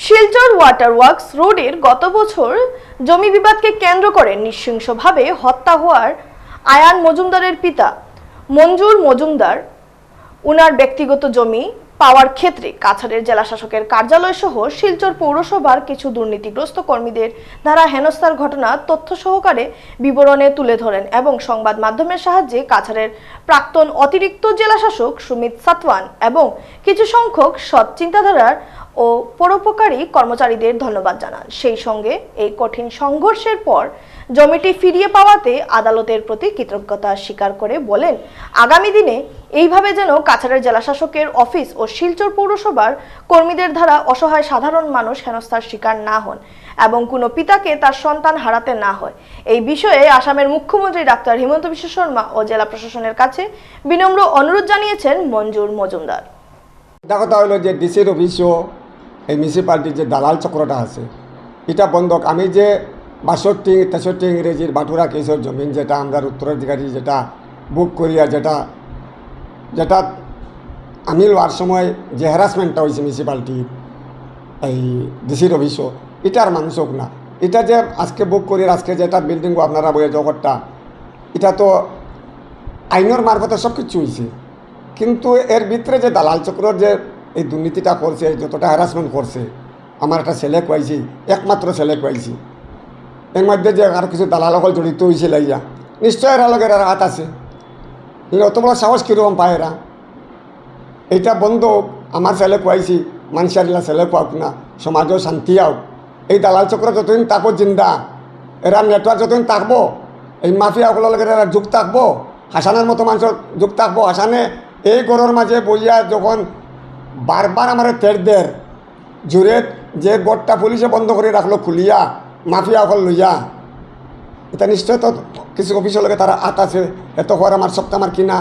Silchar water works রোডের গত বছর জমি বিবাদকে কেন্দ্র করে নৃশংসভাবে হত্যা হওয়ার আয়ান মজুমদারের পিতা মঞ্জুর মজুমদার। উনার ব্যক্তিগত জমি পাওয়ার ক্ষেত্রে কাছাড়ের জেলা শাসকের কার্যালয় সহ শিলচর পৌরসভার কিছু দুর্নীতিগ্রস্ত কর্মীদের দ্বারা হেনস্থার ঘটনা তথ্য সহকারে বিবরণে তুলে ধরেন এবং সংবাদ মাধ্যমের সাহায্যে কাছাড়ের প্রাক্তন অতিরিক্ত জেলা শাসক সুমিত সাতওয়ান এবং কিছু সংখ্যক সৎ চিন্তাধারার ও পরোপকারী কর্মচারীদের ধন্যবাদ জানান। সেই সঙ্গে এই কঠিন সংঘর্ষের পর জমিটি ফিরিয়ে পাওয়াতে আদালতের প্রতি কৃতজ্ঞতা স্বীকার করে বলেন, আগামী দিনে এইভাবে যেন কাছাড়ের জেলাশাসকের অফিস ও শিলচর পৌরসভার কর্মীদের দ্বারা অসহায় সাধারণ মানুষ হেনস্থার শিকার না হন এবং কোনো পিতাকে তার সন্তান হারাতে না হয়। এই বিষয়ে আসামের মুখ্যমন্ত্রী ডাক্তার হিমন্ত বিশ্ব শর্মা ও জেলা প্রশাসনের কাছে বিনম্র অনুরোধ জানিয়েছেন মঞ্জুর মজুমদার। এটা কথা হলো যে ডিসির অফিসও এই মিউনিসিপালিটির যে দালাল চক্রটা আছে, এটা বন্ধক। আমি যে বাষট্টি, তেষট্টি ইংরেজির বাটুরা কেসের জমিন, যেটা আমরা উত্তরাধিকারী, যেটা বুক করিয়া, যেটা যেটা আমি লওয়ার সময় যে হ্যারাসমেন্টটা হয়েছে মিউনিসিপালিটির এই ডিসির অফিসও এটার মানুষ হোক না। এটা যে আজকে বুক করি আজকে যেটা বিল্ডিং আপনারা বইয়ে জগৎটা এটা তো আইনের মারফতে সব কিছু হয়েছে কিন্তু এর ভিতরে যে দালাল চক্রর যে এই দুর্নীতিটা করছে যতটা হ্যারাসমেন্ট করছে। আমার একটা ছেলে খুয়াইছি একমাত্র ছেলে খুয়াইছি এর মধ্যে যে আর কিছু দালাল সকল জড়িত হয়েছে লাইয়া, নিশ্চয় এরা লোকের এরা হাত আছে। অত বড় সাহস কীরকম পায় এরা? এইটা বন্ধ আমার ছেলে খুয়াইছি মানুষের ছেলে খুয়াক না, সমাজও শান্তি হোক এই দালাল চক্র যতদিন থাকব জিন্দা, এরা নেটওয়ার্ক যতদিন থাকব, এই মাফিয়াগুলোর লগে এরা যুগ থাকব, হাসানের মতো মানুষের যুগ থাকব। হাসানে এই গরুর মাঝে বইয়া যখন বারবার আমার ফেরদের জোরে, যে গড়টা পুলিশে বন্ধ করে রাখল, খুলিয়া, মাফিয়া অকল লইয়া। এটা নিশ্চয় তো কিছু অফিসের লগে তারা আত আছে এত হওয়ার আমার সপ্তাহ আমার কিনা